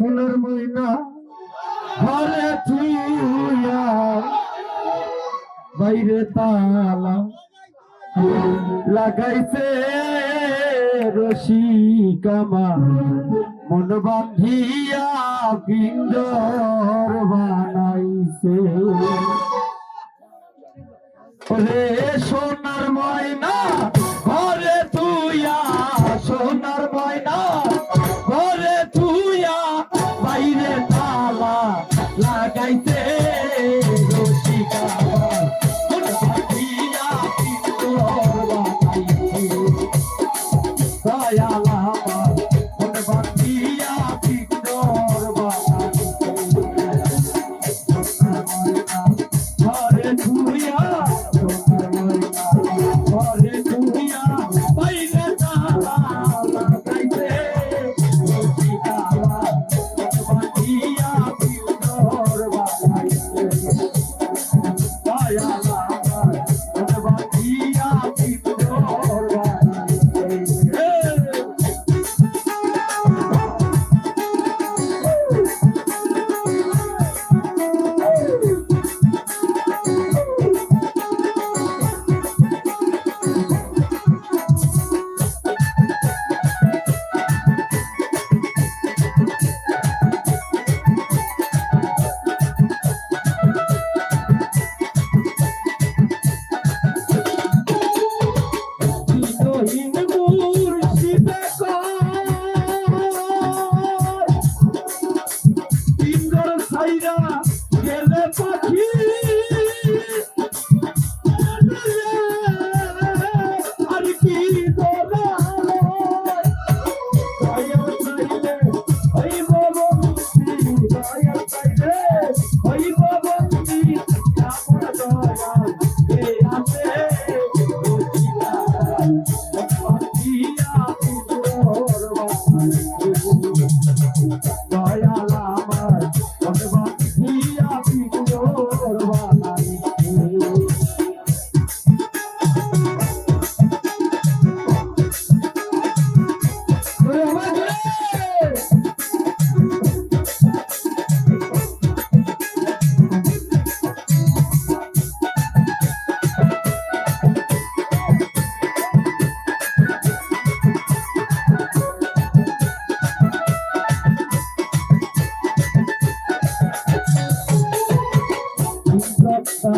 ফুলের ময়না, ঘরে ছুইয়া বাইরে তালা লাগাইছে রশি কামা মন বান্ধিয়া পিঞ্জর বানাইছে। রে সোনার ময়না চাইতে রসিকা দয়ালা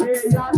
I don't.